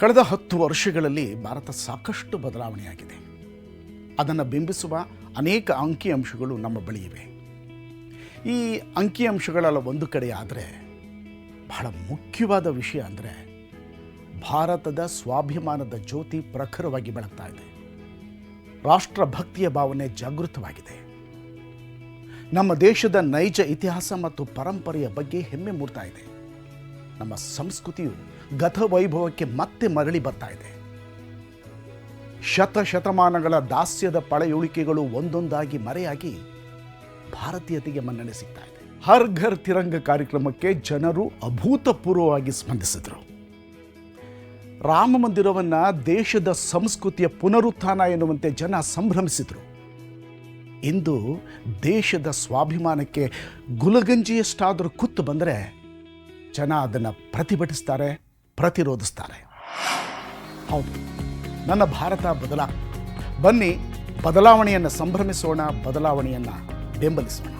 ಕಳೆದ ಹತ್ತು ವರ್ಷಗಳಲ್ಲಿ ಭಾರತ ಸಾಕಷ್ಟು ಬದಲಾವಣೆಯಾಗಿದೆ. ಅದನ್ನು ಬಿಂಬಿಸುವ ಅನೇಕ ಅಂಕಿಅಂಶಗಳು ನಮ್ಮ ಬಳಿ ಇವೆ. ಈ ಅಂಕಿಅಂಶಗಳೆಲ್ಲ ಒಂದು ಕಡೆ ಆದರೆ ಬಹಳ ಮುಖ್ಯವಾದ ವಿಷಯ ಅಂದರೆ ಭಾರತದ ಸ್ವಾಭಿಮಾನದ ಜ್ಯೋತಿ ಪ್ರಖರವಾಗಿ ಬೆಳಗ್ತಾ ಇದೆ. ರಾಷ್ಟ್ರಭಕ್ತಿಯ ಭಾವನೆ ಜಾಗೃತವಾಗಿದೆ. ನಮ್ಮ ದೇಶದ ನೈಜ ಇತಿಹಾಸ ಮತ್ತು ಪರಂಪರೆಯ ಬಗ್ಗೆ ಹೆಮ್ಮೆ ಮೂಡ್ತಾ ಇದೆ. ನಮ್ಮ ಸಂಸ್ಕೃತಿಯು ಗತವೈಭವಕ್ಕೆ ಮತ್ತೆ ಮರಳಿ ಬರ್ತಾ ಇದೆ. ಶತಶತಮಾನಗಳ ದಾಸ್ಯದ ಪಳೆಯುಳಿಕೆಗಳು ಒಂದೊಂದಾಗಿ ಮರೆಯಾಗಿ ಭಾರತೀಯತೆಗೆ ಮನ್ನಣೆ ಸಿಗ್ತಾ ಇದೆ. ಹರ್ ಘರ್ ತಿರಂಗ ಕಾರ್ಯಕ್ರಮಕ್ಕೆ ಜನರು ಅಭೂತಪೂರ್ವವಾಗಿ ಸ್ಪಂದಿಸಿದರು. ರಾಮ ಮಂದಿರವನ್ನು ದೇಶದ ಸಂಸ್ಕೃತಿಯ ಪುನರುತ್ಥಾನ ಎನ್ನುವಂತೆ ಜನ ಸಂಭ್ರಮಿಸಿದರು. ಇಂದು ದೇಶದ ಸ್ವಾಭಿಮಾನಕ್ಕೆ ಗುಲಗಂಜಿಯಷ್ಟಾದರೂ ಕುತ್ತು ಬಂದರೆ ಜನ ಅದನ್ನು ಪ್ರತಿಭಟಿಸ್ತಾರೆ ಪ್ರತಿರೋಧಿಸ್ತಾರೆ. ಹೌದು. ನನ್ನ ಭಾರತ ಬದಲಾ. ಬನ್ನಿ ಬದಲಾವಣೆಯನ್ನು ಸಂಭ್ರಮಿಸೋಣ ಬದಲಾವಣೆಯನ್ನು ಬೆಂಬಲಿಸೋಣ.